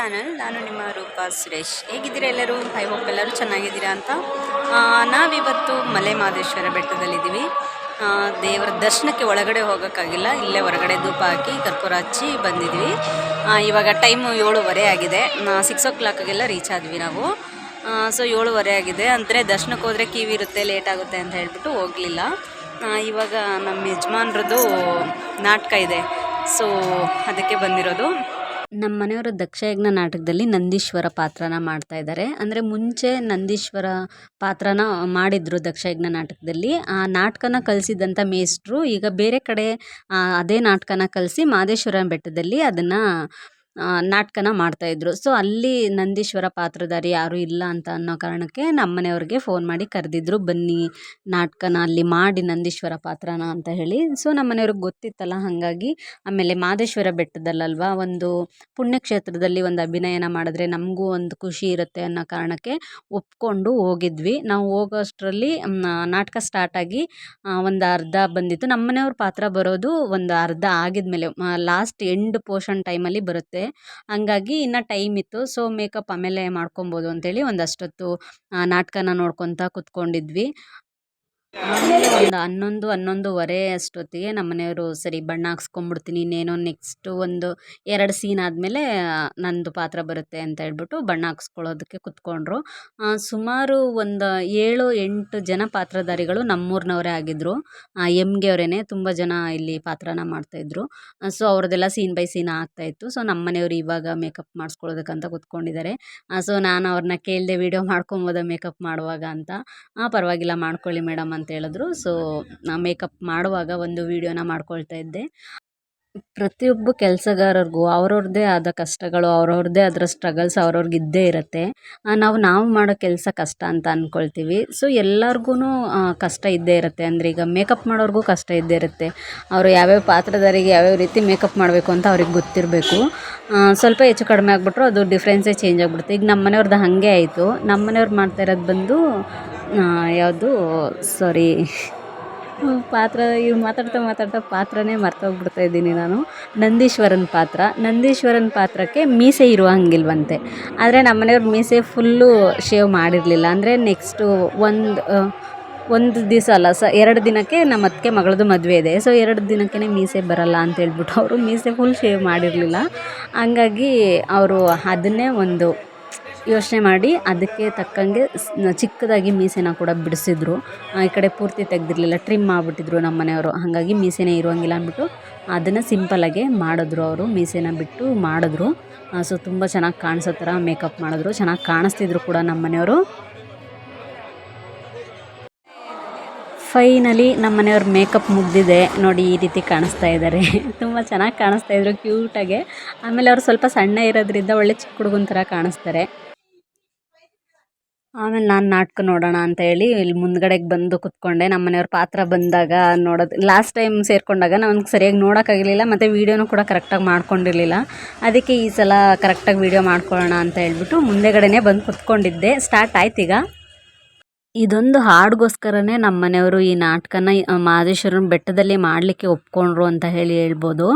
Channel, ನಾನು ನಿಮ್ಮ ರೂಪಾ ಸುರೇಶ್. ಹೇಗಿದ್ದೀರಾ ಎಲ್ಲರೂ? ಐ ಹೋಪ್ ಎಲ್ಲರೂ ಚೆನ್ನಾಗಿದ್ದೀರಾ ಅಂತ. ನಾವಿವತ್ತು ಮಲೆ ಮಹದೇಶ್ವರ ಬೆಟ್ಟದಲ್ಲಿದ್ದೀವಿ ದೇವರ ದರ್ಶನಕ್ಕೆ ಒಳಗಡೆ ಹೋಗೋಕ್ಕಾಗಿಲ್ಲ, ಇಲ್ಲೇ ಹೊರಗಡೆ ಧೂಪ ಹಾಕಿ ಕರ್ಪೂರ ಹಚ್ಚಿ ಬಂದಿದ್ವಿ ಇವಾಗ ಟೈಮು ಏಳುವರೆ ಆಗಿದೆ. ಸಿಕ್ಸ್ ಓ ಕ್ಲಾಕಿಗೆಲ್ಲ ರೀಚ್ ಆದ್ವಿ ನಾವು. ಸೊ ಏಳುವರೆ ಆಗಿದೆ. ಅಂದರೆ ದರ್ಶನಕ್ಕೆ ಹೋದರೆ ಕಿವಿ ಇರುತ್ತೆ ಲೇಟ್ ಆಗುತ್ತೆ ಅಂತ ಹೇಳ್ಬಿಟ್ಟು ಹೋಗಲಿಲ್ಲ. ಇವಾಗ ನಮ್ಮ ಯಜಮಾನ್ರದ್ದು ನಾಟಕ ಇದೆ. ಸೊ ಅದಕ್ಕೆ ಬಂದಿರೋದು. ನಮ್ಮ ಮನೆಯವರು ದಕ್ಷಯಜ್ಞ ನಾಟಕದಲ್ಲಿ ನಂದೀಶ್ವರ ಪಾತ್ರನ ಮಾಡ್ತಾ ಇದ್ದಾರೆ ಅಂದರೆ ಮುಂಚೆ ನಂದೀಶ್ವರ ಪಾತ್ರನ ಮಾಡಿದ್ರು ದಕ್ಷಯಜ್ಞ ನಾಟಕದಲ್ಲಿ. ಆ ನಾಟಕನ ಕಲಿಸಿದಂಥ ಮೇಷ್ಟ್ರು ಈಗ ಬೇರೆ ಕಡೆ ಅದೇ ನಾಟಕನ ಕಲಿಸಿ ಮಾದೇಶ್ವರನ ಬೆಟ್ಟದಲ್ಲಿ ಅದನ್ನು ನಾಟಕನ ಮಾಡ್ತಾಯಿದ್ರು ಸೊ ಅಲ್ಲಿ ನಂದೀಶ್ವರ ಪಾತ್ರಧಾರಿ ಯಾರೂ ಇಲ್ಲ ಅಂತ ಅನ್ನೋ ಕಾರಣಕ್ಕೆ ನಮ್ಮ ಮನೆಯವ್ರಿಗೆ ಫೋನ್ ಮಾಡಿ ಕರೆದಿದ್ರು, ಬನ್ನಿ, ನಾಟಕನ ಅಲ್ಲಿ ಮಾಡಿ ನಂದೀಶ್ವರ ಪಾತ್ರನ ಅಂತ ಹೇಳಿ. ಸೊ ನಮ್ಮ ಮನೆಯವ್ರಿಗೆ ಗೊತ್ತಿತ್ತಲ್ಲ, ಹಾಗಾಗಿ ಆಮೇಲೆ ಮಾದೇಶ್ವರ ಬೆಟ್ಟದಲ್ಲಲ್ವಾ ಒಂದು ಪುಣ್ಯಕ್ಷೇತ್ರದಲ್ಲಿ ಒಂದು ಅಭಿನಯನ ಮಾಡಿದ್ರೆ ನಮಗೂ ಒಂದು ಖುಷಿ ಇರುತ್ತೆ ಅನ್ನೋ ಕಾರಣಕ್ಕೆ ಒಪ್ಕೊಂಡು ಹೋಗಿದ್ವಿ. ನಾವು ಹೋಗೋಷ್ಟರಲ್ಲಿ ನಾಟಕ ಸ್ಟಾರ್ಟ್ ಆಗಿ ಒಂದು ಅರ್ಧ ಬಂದಿತ್ತು. ನಮ್ಮ ಮನೆಯವ್ರ ಪಾತ್ರ ಬರೋದು ಒಂದು ಅರ್ಧ ಆಗಿದ್ಮೇಲೆ ಲಾಸ್ಟ್ ಎಂಡ್ ಪೋರ್ಷನ್ ಟೈಮಲ್ಲಿ ಬರುತ್ತೆ. ಹಂಗಾಗಿ ಇನ್ನು ಟೈಮ್ ಇತ್ತು. ಸೊ ಮೇಕಪ್ ಆಮೇಲೆ ಮಾಡ್ಕೊಬೋದು ಅಂತೇಳಿ ಒಂದಷ್ಟೊತ್ತು ನಾಟಕನ ನೋಡ್ಕೊತ ಕುತ್ಕೊಂಡಿದ್ವಿ. ಒಂದು ಹನ್ನೊಂದು, ಹನ್ನೊಂದುವರೆ ಅಷ್ಟೊತ್ತಿಗೆ ನಮ್ಮ ಮನೆಯವರು ಸರಿ ಬಣ್ಣ ಹಾಕ್ಸ್ಕೊಂಬಿಡ್ತೀನಿ, ಇನ್ನೇನೋ ನೆಕ್ಸ್ಟು ಒಂದು ಎರಡು ಸೀನ್ ಆದಮೇಲೆ ನಂದು ಪಾತ್ರ ಬರುತ್ತೆ ಅಂತ ಹೇಳ್ಬಿಟ್ಟು ಬಣ್ಣ ಹಾಕ್ಸ್ಕೊಳ್ಳೋದಕ್ಕೆ ಕುತ್ಕೊಂಡ್ರು. ಸುಮಾರು ಒಂದು ಏಳು, ಎಂಟು ಜನ ಪಾತ್ರಧಾರಿಗಳು ನಮ್ಮೂರಿನವರೇ ಆಗಿದ್ದರು ಎಮ್ಗೆ ಅವರೇ ತುಂಬ ಜನ ಇಲ್ಲಿ ಪಾತ್ರನ ಮಾಡ್ತಾಯಿದ್ರು ಸೊ ಅವ್ರದ್ದೆಲ್ಲ ಸೀನ್ ಬೈ ಸೀನ್ ಆಗ್ತಾಯಿತ್ತು ಸೊ ನಮ್ಮ ಮನೆಯವರು ಇವಾಗ ಮೇಕಪ್ ಮಾಡಿಸ್ಕೊಳ್ಳೋದಕ್ಕಂತ ಕುತ್ಕೊಂಡಿದ್ದಾರೆ. ಸೊ ನಾನು ಅವ್ರನ್ನ ಕೇಳಿದೆ ವೀಡಿಯೋ ಮಾಡ್ಕೊಬೋದ ಮೇಕಪ್ ಮಾಡುವಾಗ ಅಂತ. ಪರವಾಗಿಲ್ಲ, ಮಾಡ್ಕೊಳ್ಳಿ ಮೇಡಮ್ ಹೇಳಿದ್ರು. ಸೊ ಮೇಕಪ್ ಮಾಡುವಾಗ ಒಂದು ವೀಡಿಯೋನ ಮಾಡ್ಕೊಳ್ತಾ ಇದ್ದೆ. ಪ್ರತಿಯೊಬ್ಬ ಕೆಲಸಗಾರರಿಗೂ ಅವ್ರವ್ರದ್ದೇ ಆದ ಕಷ್ಟಗಳು, ಅವ್ರವ್ರದ್ದೇ ಅದರ ಸ್ಟ್ರಗಲ್ಸ್ ಅವ್ರವ್ರಿಗೆ ಇದ್ದೇ ಇರುತ್ತೆ. ನಾವು ನಾವು ಮಾಡೋ ಕೆಲಸ ಕಷ್ಟ ಅಂತ ಅಂದ್ಕೊಳ್ತೀವಿ ಸೊ ಎಲ್ಲರಿಗೂ ಕಷ್ಟ ಇದ್ದೇ ಇರುತ್ತೆ. ಅಂದರೆ ಈಗ ಮೇಕಪ್ ಮಾಡೋರಿಗೂ ಕಷ್ಟ ಇದ್ದೇ ಇರುತ್ತೆ. ಅವರು ಯಾವ್ಯಾವ ಪಾತ್ರಧಾರಿಗೆ ಯಾವ್ಯಾವ ರೀತಿ ಮೇಕಪ್ ಮಾಡಬೇಕು ಅಂತ ಅವ್ರಿಗೆ ಗೊತ್ತಿರಬೇಕು. ಸ್ವಲ್ಪ ಹೆಚ್ಚು ಕಡಿಮೆ ಆಗಿಬಿಟ್ರು ಅದು ಡಿಫ್ರೆನ್ಸೇ ಚೇಂಜ್ ಆಗಿಬಿಡುತ್ತೆ. ಈಗ ನಮ್ಮ ಮನೆಯವ್ರದ್ದು ಹಾಗೆ ಆಯಿತು. ನಮ್ಮ ಮನೆಯವ್ರು ಮಾಡ್ತಾ ಇರೋದು ಬಂದು ಯಾವುದು? ಸಾರಿ ಪಾತ್ರ ಇವು ಮಾತಾಡ್ತಾ ಮಾತಾಡ್ತಾ ಪಾತ್ರನೇ ಮರ್ತೋಗ್ಬಿಡ್ತಾ ಇದ್ದೀನಿ ನಾನು. ನಂದೀಶ್ವರನ ಪಾತ್ರ. ನಂದೀಶ್ವರನ ಪಾತ್ರಕ್ಕೆ ಮೀಸೆ ಇರುವ ಹಂಗಿಲ್ವಂತೆ ಆದರೆ ನಮ್ಮ ಮನೆಯವ್ರು ಮೀಸೆ ಫುಲ್ಲು ಶೇವ್ ಮಾಡಿರಲಿಲ್ಲ. ಅಂದರೆ ನೆಕ್ಸ್ಟು ಒಂದು ಒಂದು ದಿವಸ ಅಲ್ಲ, ಸ, ಎರಡು ದಿನಕ್ಕೆ ನಮ್ಮ ಅತ್ತಿಗೆ ಮಗಳದು ಮದುವೆ ಇದೆ. ಸೊ ಎರಡು ದಿನಕ್ಕೇ ಮೀಸೆ ಬರಲ್ಲ ಅಂತ ಹೇಳ್ಬಿಟ್ಟು ಅವರು ಮೀಸೆ ಫುಲ್ ಶೇವ್ ಮಾಡಿರಲಿಲ್ಲ. ಹಂಗಾಗಿ ಅವರು ಅದನ್ನೇ ಒಂದು ಯೋಚನೆ ಮಾಡಿ ಅದಕ್ಕೆ ತಕ್ಕಂಗೆ ಚಿಕ್ಕದಾಗಿ ಮೀಸೆನ ಕೂಡ ಬಿಡಿಸಿದ್ರು. ಈ ಕಡೆ ಪೂರ್ತಿ ತೆಗ್ದಿರಲಿಲ್ಲ ಟ್ರಿಮ್ ಮಾಡಿಬಿಟ್ಟಿದ್ರು ನಮ್ಮ ಮನೆಯವರು. ಹಾಗಾಗಿ ಮೀಸೆನೇ ಇರುವಂಗಿಲ್ಲ ಅಂದ್ಬಿಟ್ಟು ಅದನ್ನು ಸಿಂಪಲಾಗೆ ಮಾಡಿದ್ರು ಅವರು, ಮೀಸೆನ ಬಿಟ್ಟು ಮಾಡಿದ್ರು. ಸೊ ತುಂಬ ಚೆನ್ನಾಗಿ ಕಾಣಿಸೋ ಥರ ಮೇಕಪ್ ಮಾಡಿದ್ರು, ಚೆನ್ನಾಗಿ ಕಾಣಿಸ್ತಿದ್ರು ಕೂಡ ನಮ್ಮ ಮನೆಯವರು. ಫೈನಲಿ ನಮ್ಮ ಮನೆಯವ್ರ ಮೇಕಪ್ ಮುಗ್ದಿದೆ. ನೋಡಿ ಈ ರೀತಿ ಕಾಣಿಸ್ತಾ ಇದ್ದಾರೆ ತುಂಬ ಚೆನ್ನಾಗಿ ಕಾಣಿಸ್ತಾ ಇದ್ರು ಕ್ಯೂಟಾಗೆ ಆಮೇಲೆ ಅವ್ರು ಸ್ವಲ್ಪ ಸಣ್ಣ ಇರೋದ್ರಿಂದ ಒಳ್ಳೆ ಚಿಕ್ಕ ಹುಡುಗನ ಥರ ಕಾಣಿಸ್ತಾರೆ. ಆಮೇಲೆ ನಾನು ನಾಟಕ ನೋಡೋಣ ಅಂತ ಹೇಳಿ ಇಲ್ಲಿ ಮುಂದ್ಗಡೆಗೆ ಬಂದು ಕುತ್ಕೊಂಡೆ. ನಮ್ಮ ಮನೆಯವ್ರ ಪಾತ್ರ ಬಂದಾಗ ನೋಡೋದು ಲಾಸ್ಟ್ ಟೈಮ್ ಸೇರಿಕೊಂಡಾಗ ನನಗೆ ಸರಿಯಾಗಿ ನೋಡೋಕ್ಕಾಗಲಿಲ್ಲ ಮತ್ತು ವೀಡಿಯೋನೂ ಕೂಡ ಕರೆಕ್ಟಾಗಿ ಮಾಡ್ಕೊಂಡಿರಲಿಲ್ಲ. ಅದಕ್ಕೆ ಈ ಸಲ ಕರೆಕ್ಟಾಗಿ ವೀಡಿಯೋ ಮಾಡ್ಕೊಳ್ಳೋಣ ಅಂತ ಹೇಳ್ಬಿಟ್ಟು ಮುಂದೆಗಡೆನೇ ಬಂದು ಕುತ್ಕೊಂಡಿದ್ದೆ. ಸ್ಟಾರ್ಟ್ ಆಯ್ತು ಈಗ. ಇದೊಂದು ಹಾಡಿಗೋಸ್ಕರನೇ ನಮ್ಮ ಮನೆಯವರು ಈ ನಾಟಕನ ಮಹದೇಶ್ವರನ ಬೆಟ್ಟದಲ್ಲಿ ಮಾಡಲಿಕ್ಕೆ ಒಪ್ಕೊಂಡ್ರು ಅಂತ ಹೇಳಿ ಹೇಳ್ಬೋದು.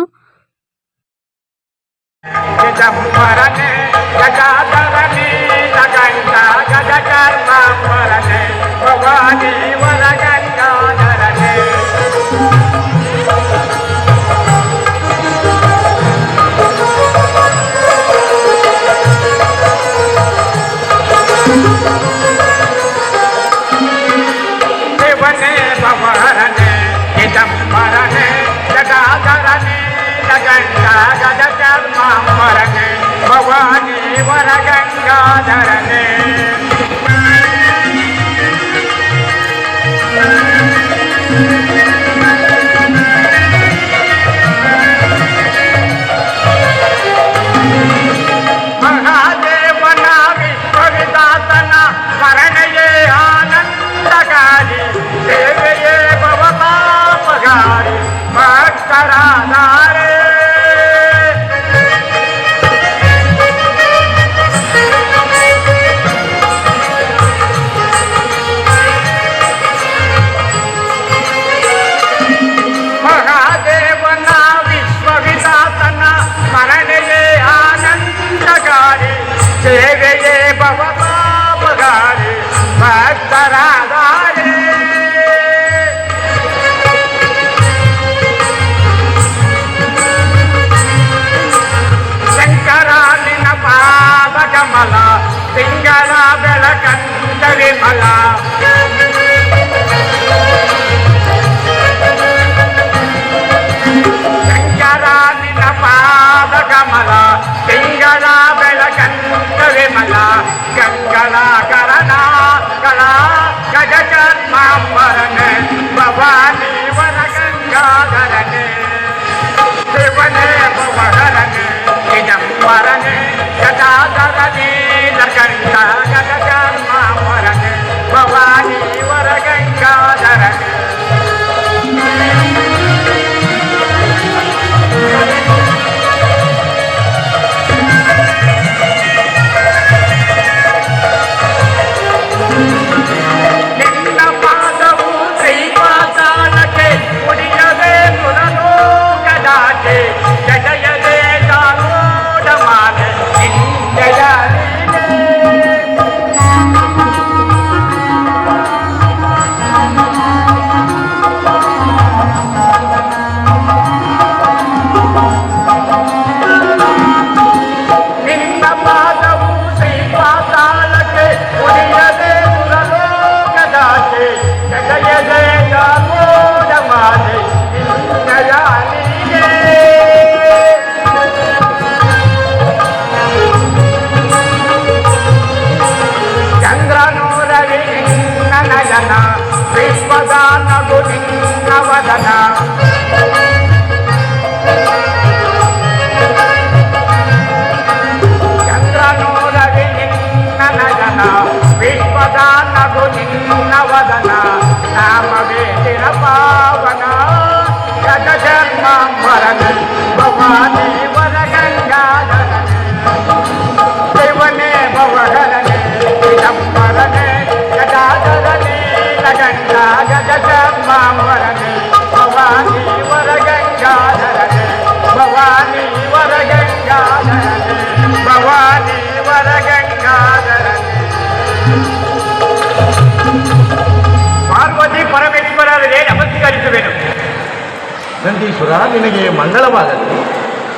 ನಿನಗೆ ಮಂಗಳವಾಗಲಿ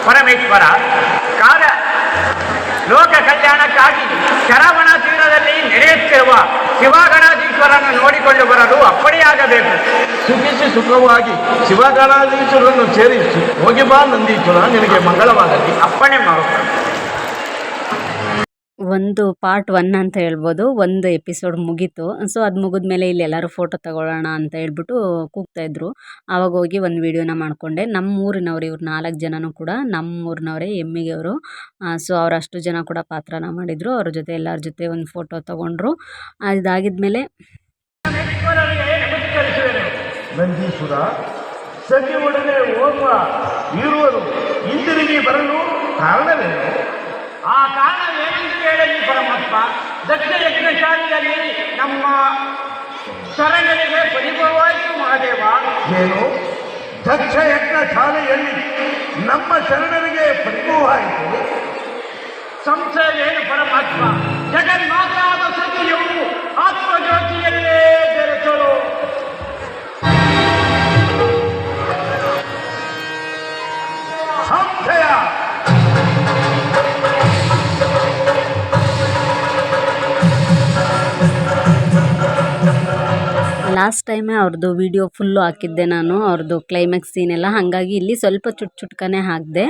ಪರಮೇಶ್ವರ ಕಾಲ ಲೋಕ ಕಲ್ಯಾಣಕ್ಕಾಗಿ ಶರವಣ ತೀರದಲ್ಲಿ ನಡೆಯುತ್ತಿರುವ ಶಿವಗಣಾಧೀಶ್ವರನ್ನು ನೋಡಿಕೊಂಡು ಬರಲು ಅಪ್ಪಣೆಯಾಗಬೇಕು. ಸುಖಿಸಿ ಸುಖವಾಗಿ ಶಿವಗಣಾಧೀಶ್ವರನ್ನು ಸೇರಿಸಿ ಹೋಗಿ ಬಾ ನಂದೀಶ್ವರ ನಿನಗೆ ಮಂಗಳವಾಗಲಿ. ಅಪ್ಪಣೆ ಮಾಡು ಒಂದು ಪಾರ್ಟ್ ಒನ್ ಅಂತ ಹೇಳ್ಬೋದು. ಒಂದು ಎಪಿಸೋಡ್ ಮುಗೀತು. ಸೊ ಅದು ಮುಗಿದ್ಮೇಲೆ ಇಲ್ಲಿ ಎಲ್ಲರೂ ಫೋಟೋ ತಗೊಳ್ಳೋಣ ಅಂತ ಹೇಳ್ಬಿಟ್ಟು ಕೂಗ್ತಾಯಿದ್ರು ಆವಾಗ ಹೋಗಿ ಒಂದು ವೀಡಿಯೋನ ಮಾಡಿಕೊಂಡೆ. ನಮ್ಮ ಊರಿನವ್ರು ಇವ್ರು ನಾಲ್ಕು ಜನನೂ ಕೂಡ ನಮ್ಮ ಊರಿನವರೇ ಎಮ್ಮಿಗೆಯವರು ಸೊ ಅವ್ರು ಅಷ್ಟು ಜನ ಕೂಡ ಪಾತ್ರನ ಮಾಡಿದರು. ಅವ್ರ ಜೊತೆ ಎಲ್ಲರ ಜೊತೆ ಒಂದು ಫೋಟೋ ತೊಗೊಂಡ್ರು. ಅದಾಗಿದ್ಮೇಲೆ ಮೇಲೆ ನಮಸ್ಕರಿಸುವೆನು ನಂದೀಶ್ವರ ಸಖಿಯೊಡನೆ ಹೋಗುವ ಇರುವರು. ಹಿಂದಿರುಗಿ ಬರಲು ಕಾರಣವೇನು ಆ ಕಾರಣ ಏನೆಂದು ಹೇಳಲಿ ಪರಮಾತ್ಮ ದಕ್ಷ ಯಜ್ಞಶಾಲೆಯಲ್ಲಿ ನಮ್ಮ ಶರಣರಿಗೆ ಪರಿಭವವಾಯಿತು ಮಹಾದೇವ. ಏನು? ದಕ್ಷ ಯಜ್ಞ ಶಾಲೆಯಲ್ಲಿ ನಮ್ಮ ಶರಣರಿಗೆ ಪರಿಭವವಾಯಿತು ಸಂಶಯವೇನು ಪರಮಾತ್ಮ? ಜಗನ್ಮಾತಾದ ಸತಿಯು ಆತ್ಮಜ್ಯೋತಿಯಲ್ಲೇ ಬೆರೆತಳು ಲಾಸ್ಟ್ ಟೈಮೇ ಅವ್ರದ್ದು ವಿಡಿಯೋ ಫುಲ್ಲು ಹಾಕಿದ್ದೆ ನಾನು ಅವ್ರದ್ದು ಕ್ಲೈಮ್ಯಾಕ್ಸ್ ಸೀನ್ ಎಲ್ಲ. ಹಾಗಾಗಿ ಇಲ್ಲಿ ಸ್ವಲ್ಪ ಚುಟ್ ಚುಟ್ಕನೇ ಹಾಕಿದೆ.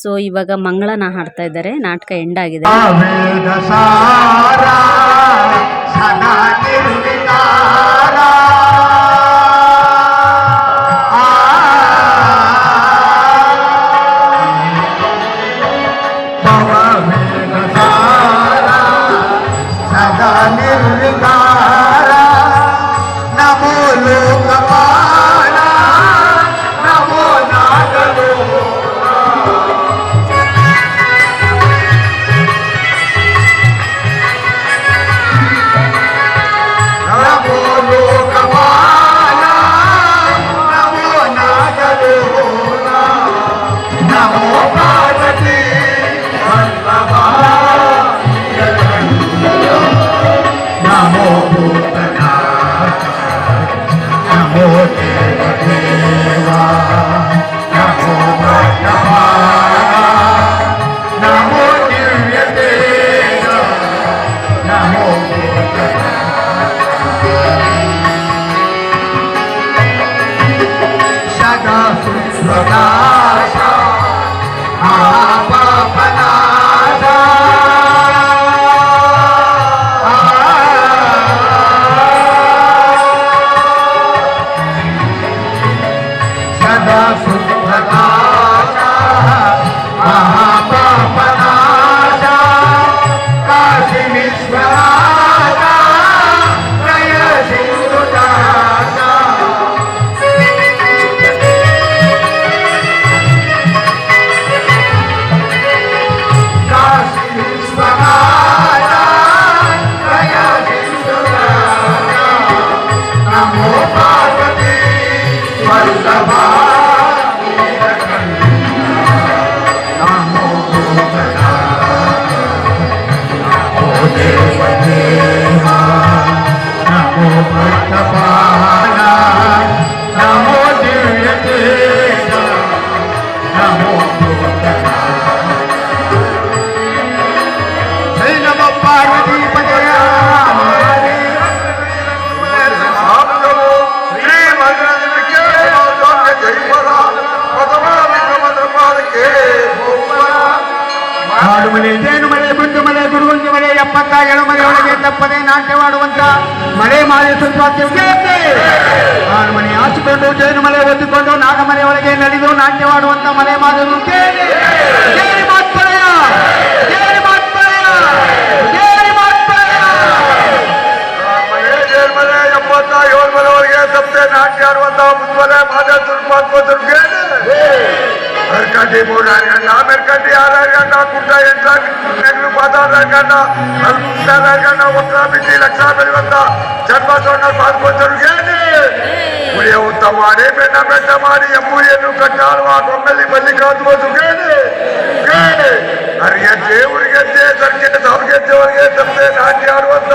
ಸೊ ಇವಾಗ ಮಂಗಳನ ಹಾಡ್ತಾ ಇದ್ದಾರೆ ನಾಟಕ ಎಂಡ್ ಆಗಿದೆ. ಸದಾ মমতা Stop. ಮಳೆ, ಜೇನು ಮಳೆ ಗುಂಡು ಮಳೆ, ಗುಡುಗುಂಜಿ ಮಳೆ ಎಪ್ಪತ್ತ ಏಳು ಮಳೆಯೊಳಗೆ ತಪ್ಪದೆ ನಾಟ್ಯವಾಡುವಂತ ಮಳೆ ಮಾಡಿ ಸುಸ್ವಾತ್ಯತೆ ಆರು ಮನೆ ಹಾಸಿಕೊಂಡು ಜೇನು ಮಳೆ ಒದ್ದುಕೊಂಡು ನಾಗ ಮನೆಯೊಳಗೆ ನಡೆದು ನಾಟ್ಯವಾಡುವಂತ ಮಳೆ ಮಾದರಿ ಕೇಳಿ ಎಪ್ಪತ್ತ ಏಳು ಮನೆಯವರೆಗೆ ತಪ್ಪದೆ ನಾಟ್ಯ ಆಡುವಂತಹ ಮುನ್ಮಲೆ ಮಾದ ದುರ್ಮಾತ್ಮ ದುರ್ಗ ಆಡುವಂತ ದುರ್ಗೇನೆ ಮೆರ್ಕಂಡಿ ಮೂಡಾರ್ಗಂಡ ಮೆರ್ಕಂಡಿ ಆರಾರ್ಗಂಡ ಕುಂಟ ಎಂಟ ನೆಗ್ಲು ಪಾದಾರ್ಗಂಡ ಅಲ್ಪುಂಟಾರ್ಗಂಡ ಒಕ್ಕ ಬಿಸಿ ಲಕ್ಷ ಬೆಳೆಯುವಂತ ಜನ್ಮ ಸೊಣ್ಣ ಪಾತ್ಮ ದುರ್ಗೇನೆ ಉಳಿಯ ಉತ್ತ ಮಾಡಿ ಬೆನ್ನ ಬೆಟ್ಟ ಮಾಡಿ ಎಂಬುರಿಯನ್ನು ಕಟ್ಟಾಳುವ ಗೊಂಬೆಲಿ ಬಲ್ಲಿ ಕಾದುವ ದುರ್ಗೇನೆ ಅರಿಗೆಜ್ಜೆ ಉರಿಗೆಜ್ಜೆ ಸರ್ಗೆಜ್ಜೆ ಅವ್ರಿಗೆ ಸಪ್ತೆ ತಂದೆ ಆಡುವಂತ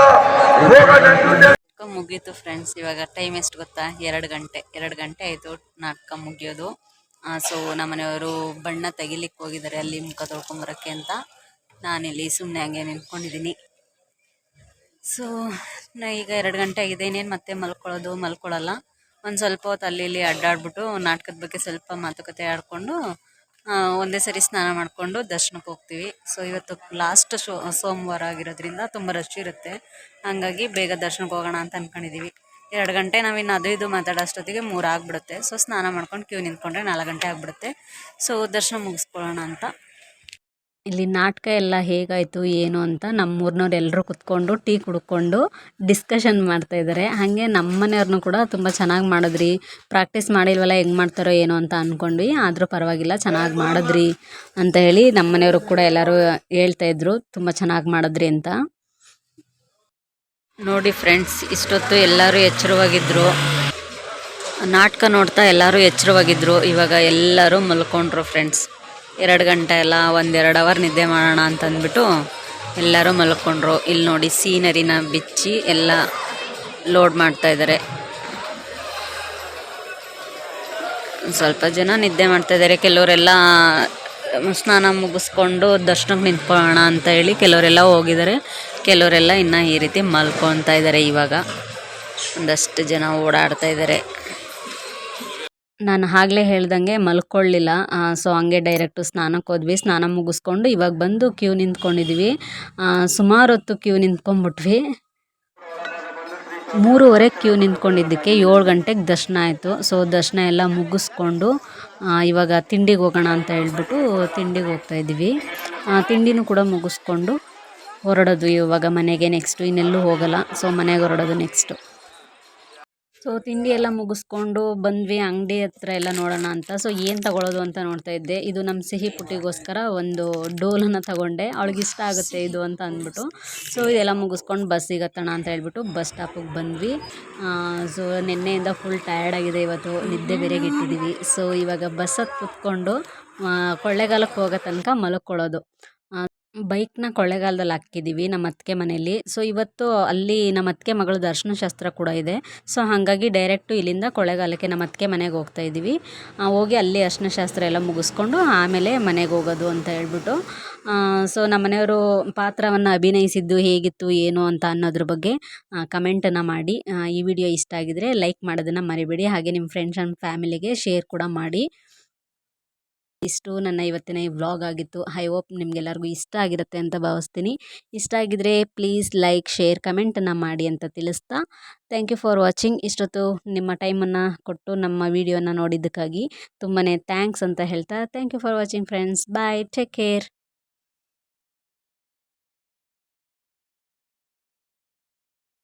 ಹೋಗ ನಂಟು ನಾಟಕ ಮುಗೀತು ಫ್ರೆಂಡ್ಸ್ ಇವಾಗ ಟೈಮ್ ಎಷ್ಟು ಗೊತ್ತಾ? ಎರಡು ಗಂಟೆ ಎರಡು ಗಂಟೆ ಆಯಿತು ನಾಟಕ ಮುಗಿಯೋದು. ಸೊ ನಮ್ಮನೆಯವರು ಬಣ್ಣ ತೆಗಿಲಿಕ್ಕೆ ಹೋಗಿದ್ದಾರೆ. ಅಲ್ಲಿ ಮುಖ ತೊಳ್ಕೊಂಬರೋಕ್ಕೆ ಅಂತ ನಾನಿಲ್ಲಿ ಸುಮ್ಮನೆ ಹಂಗೆ ನಿಂತ್ಕೊಂಡಿದ್ದೀನಿ. ಸೊ ನಾ ಈಗ ಎರಡು ಗಂಟೆ ಆಗಿದೆ. ಇನ್ನೇನು ಮತ್ತೆ ಮಲ್ಕೊಳ್ಳೋದು? ಮಲ್ಕೊಳ್ಳಲ್ಲ. ಒಂದು ಸ್ವಲ್ಪ ಹೊತ್ತು ಅಲ್ಲಿ ಇಲ್ಲಿ ಅಡ್ಡಾಡ್ಬಿಟ್ಟು ನಾಟಕದ ಬಗ್ಗೆ ಸ್ವಲ್ಪ ಮಾತುಕತೆ ಆಡಿಕೊಂಡು ಒಂದೇ ಸರಿ ಸ್ನಾನ ಮಾಡಿಕೊಂಡು ದರ್ಶನಕ್ಕೆ ಹೋಗ್ತೀವಿ. ಸೊ ಇವತ್ತು ಲಾಸ್ಟ್ ಸೋಮವಾರ ಆಗಿರೋದ್ರಿಂದ ತುಂಬ ರಶ್ ಇರುತ್ತೆ. ಹಾಗಾಗಿ ಬೇಗ ದರ್ಶನಕ್ಕೆ ಹೋಗೋಣ ಅಂತ ಅಂದ್ಕೊಂಡಿದ್ದೀವಿ ಎರಡು ಗಂಟೆ ನಾವಿನ್ನು ಅದು ಇದು ಮಾತಾಡೋ ಅಷ್ಟೊತ್ತಿಗೆ ಮೂರು ಆಗಿಬಿಡುತ್ತೆ. ಸೊ ಸ್ನಾನ ಮಾಡ್ಕೊಂಡು ಕ್ಯೂ ನಿಂತ್ಕೊಂಡ್ರೆ ನಾಲ್ಕು ಗಂಟೆ ಆಗಿಬಿಡುತ್ತೆ. ಸೊ ದರ್ಶನ ಮುಗಿಸ್ಕೊಳ್ಳೋಣ ಅಂತ. ಇಲ್ಲಿ ನಾಟಕ ಎಲ್ಲ ಹೇಗಾಯಿತು, ಏನು ಅಂತ ನಮ್ಮೂರಿನವ್ರು ಎಲ್ಲರೂ ಕುತ್ಕೊಂಡು ಟೀ ಕುಡ್ಕೊಂಡು ಡಿಸ್ಕಷನ್ ಮಾಡ್ತಾ ಇದ್ದಾರೆ. ಹಾಗೆ ನಮ್ಮ ಮನೆಯವ್ರನ್ನೂ ಕೂಡ ತುಂಬ ಚೆನ್ನಾಗಿ ಮಾಡಿದ್ರಿ. ಪ್ರಾಕ್ಟೀಸ್ ಮಾಡಿಲ್ವಲ್ಲ, ಹೆಂಗೆ ಮಾಡ್ತಾರೋ ಏನೋ ಅಂತ ಅಂದ್ಕೊಂಡ್ವಿ ಆದರೂ ಪರವಾಗಿಲ್ಲ, ಚೆನ್ನಾಗಿ ಮಾಡಿದ್ರಿ ಅಂತ ಹೇಳಿ ನಮ್ಮ ಮನೆಯವರು ಕೂಡ ಎಲ್ಲರೂ ಹೇಳ್ತಾಯಿದ್ರು ತುಂಬ ಚೆನ್ನಾಗಿ ಮಾಡಿದ್ರಿ ಅಂತ. ನೋಡಿ ಫ್ರೆಂಡ್ಸ್ ಇಷ್ಟೊತ್ತು ಎಲ್ಲರೂ ಎಚ್ಚರವಾಗಿದ್ದರು ನಾಟಕ ನೋಡ್ತಾ ಎಲ್ಲರೂ ಎಚ್ಚರವಾಗಿದ್ದರು ಇವಾಗ ಎಲ್ಲರೂ ಮಲ್ಕೊಂಡ್ರು ಫ್ರೆಂಡ್ಸ್ ಎರಡು ಗಂಟೆ ಎಲ್ಲ ಒಂದೆರಡು ಅವರ್ ನಿದ್ದೆ ಮಾಡೋಣ ಅಂತ ಅಂದ್ಬಿಟ್ಟು ಎಲ್ಲರೂ ಮಲ್ಕೊಂಡ್ರು. ಇಲ್ಲಿ ನೋಡಿ ಸೀನರಿನ ಬಿಚ್ಚಿ ಎಲ್ಲ ಲೋಡ್ ಮಾಡ್ತಾ ಇದ್ದಾರೆ ಸ್ವಲ್ಪ ಜನ ನಿದ್ದೆ ಮಾಡ್ತಾ ಇದ್ದಾರೆ ಕೆಲವರೆಲ್ಲ ಸ್ನಾನ ಮುಗಿಸ್ಕೊಂಡು ದರ್ಶನಕ್ಕೆ ನಿಂತ್ಕೊಳ್ಳೋಣ ಅಂತ ಹೇಳಿ ಕೆಲವರೆಲ್ಲ ಹೋಗಿದ್ದಾರೆ. ಕೆಲವರೆಲ್ಲ ಇನ್ನು ಈ ರೀತಿ ಮಲ್ಕೊತಾ ಇದ್ದಾರೆ ಇವಾಗ. ಒಂದಷ್ಟು ಜನ ಓಡಾಡ್ತಾ ಇದ್ದಾರೆ ನಾನು ಆಗಲೇ ಹೇಳ್ದಂಗೆ ಮಲ್ಕೊಳ್ಳಿಲ್ಲ. ಸೊ ಹಂಗೆ ಡೈರೆಕ್ಟು ಸ್ನಾನಕ್ಕೆ ಹೋದ್ವಿ. ಸ್ನಾನ ಮುಗಿಸ್ಕೊಂಡು ಇವಾಗ ಬಂದು ಕ್ಯೂ ನಿಂತ್ಕೊಂಡಿದ್ವಿ. ಸುಮಾರು ಹೊತ್ತು ಕ್ಯೂ ನಿಂತ್ಕೊಂಡ್ಬಿಟ್ವಿ. ಮೂರುವರೆ ಕ್ಯೂ ನಿಂತ್ಕೊಂಡಿದ್ದಕ್ಕೆ ಏಳು ಗಂಟೆಗೆ ದರ್ಶನ ಆಯಿತು. ಸೊ ದರ್ಶನ ಎಲ್ಲ ಮುಗಿಸ್ಕೊಂಡು ಇವಾಗ ತಿಂಡಿಗೆ ಹೋಗೋಣ ಅಂತ ಹೇಳ್ಬಿಟ್ಟು ತಿಂಡಿಗೆ ಹೋಗ್ತಾ ಇದ್ದೀವಿ. ತಿಂಡಿನೂ ಕೂಡ ಮುಗಿಸ್ಕೊಂಡು ಹೊರಡೋದು ಇವಾಗ ಮನೆಗೆ ನೆಕ್ಸ್ಟು ಇನ್ನೆಲ್ಲೂ ಹೋಗಲ್ಲ ಸೊ ಮನೆಗೆ ಹೊರಡೋದು ನೆಕ್ಸ್ಟು ಸೊ ತಿಂಡಿ ಎಲ್ಲ ಮುಗಿಸ್ಕೊಂಡು ಬಂದ್ವಿ, ಅಂಗಡಿ ಹತ್ರ ಎಲ್ಲ ನೋಡೋಣ ಅಂತ. ಸೊ ಏನು ತಗೊಳ್ಳೋದು ಅಂತ ನೋಡ್ತಾ ಇದ್ದೆ. ಇದು ನಮ್ಮ ಸಿಹಿ ಪುಟ್ಟಿಗೋಸ್ಕರ ಒಂದು ಡೋಲನ್ನು ತಗೊಂಡೆ. ಅವಳಿಗೆ ಇಷ್ಟ ಆಗುತ್ತೆ ಇದು ಅಂತ ಅಂದ್ಬಿಟ್ಟು. ಸೊ ಇದೆಲ್ಲ ಮುಗಿಸ್ಕೊಂಡು ಬಸ್ಸಿಗೆ ಹತ್ತೋಣ ಅಂತ ಹೇಳ್ಬಿಟ್ಟು ಬಸ್ ಸ್ಟಾಪಿಗೆ ಬಂದ್ವಿ. ಸೊ ನಿನ್ನೆಯಿಂದ ಫುಲ್ ಟಯರ್ಡ್ ಆಗಿದೆ ಇವತ್ತು. ನಿದ್ದೆ ಬೇರೆಗೆ ಇಟ್ಟಿದ್ದೀವಿ ಸೊ ಇವಾಗ ಬಸ್ಸಿಗೆ ಕೂತ್ಕೊಂಡು ಕೊಳ್ಳೆಗಾಲಕ್ಕೆ ಹೋಗೋ ತನಕ ಮಲ್ಕೊಳ್ಳೋದು. ಬೈಕ್ನ ಕೊಳ್ಳೆಗಾಲದಲ್ಲಿ ಹಾಕಿದ್ದೀವಿ ನಮ್ಮ ಅತ್ತಿಗೆ ಮನೆಯಲ್ಲಿ. ಸೊ ಇವತ್ತು ಅಲ್ಲಿ ನಮ್ಮ ಅತ್ತಿಗೆ ಮಗಳ ದರ್ಶನ ಶಾಸ್ತ್ರ ಕೂಡ ಇದೆ. ಸೊ ಹಾಗಾಗಿ ಡೈರೆಕ್ಟು ಇಲ್ಲಿಂದ ಕೊಳ್ಳೆಗಾಲಕ್ಕೆ ನಮ್ಮ ಅತ್ತಿಗೆ ಮನೆಗೆ ಹೋಗ್ತಾ ಇದ್ದೀವಿ. ಹೋಗಿ ಅಲ್ಲಿ ಅರ್ಶಿನ ಶಾಸ್ತ್ರ ಎಲ್ಲ ಮುಗಿಸ್ಕೊಂಡು ಆಮೇಲೆ ಮನೆಗೆ ಹೋಗೋದು ಅಂತ ಹೇಳ್ಬಿಟ್ಟು ಸೊ ನಮ್ಮ ಮನೆಯವರು ಪಾತ್ರವನ್ನು ಅಭಿನಯಿಸಿದ್ದು ಹೇಗಿತ್ತು, ಏನು ಅಂತ ಅನ್ನೋದ್ರ ಬಗ್ಗೆ ಕಮೆಂಟನ್ನು ಮಾಡಿ ಈ ವಿಡಿಯೋ ಇಷ್ಟ ಆಗಿದರೆ ಲೈಕ್ ಮಾಡೋದನ್ನು ಮರಿಬೇಡಿ. ಹಾಗೆ ನಿಮ್ಮ ಫ್ರೆಂಡ್ಸ್ ಆ್ಯಂಡ್ ಫ್ಯಾಮಿಲಿಗೆ ಶೇರ್ ಕೂಡ ಮಾಡಿ. ಇಷ್ಟು ನನ್ನ ಇವತ್ತಿನ ಈ ವ್ಲಾಗ್ ಆಗಿತ್ತು. ಐ ಹೋಪ್ ನಿಮಗೆಲ್ಲರಿಗೂ ಇಷ್ಟ ಆಗಿರುತ್ತೆ ಅಂತ ಭಾವಿಸ್ತೀನಿ. ಇಷ್ಟ ಆಗಿದ್ರೆ ಪ್ಲೀಸ್ ಲೈಕ್ ಶೇರ್ ಕಮೆಂಟನ್ನು ಮಾಡಿ ಅಂತ ತಿಳಿಸ್ತಾ. ಥ್ಯಾಂಕ್ ಯು ಫಾರ್ ವಾಚಿಂಗ್ ಇಷ್ಟೊತ್ತು ನಿಮ್ಮ ಟೈಮನ್ನು ಕೊಟ್ಟು ನಮ್ಮ ವಿಡಿಯೋನ ನೋಡಿದ್ದಕ್ಕಾಗಿ ತುಂಬಾ ಥ್ಯಾಂಕ್ಸ್ ಅಂತ ಹೇಳ್ತಾ. Thank you for watching friends bye take care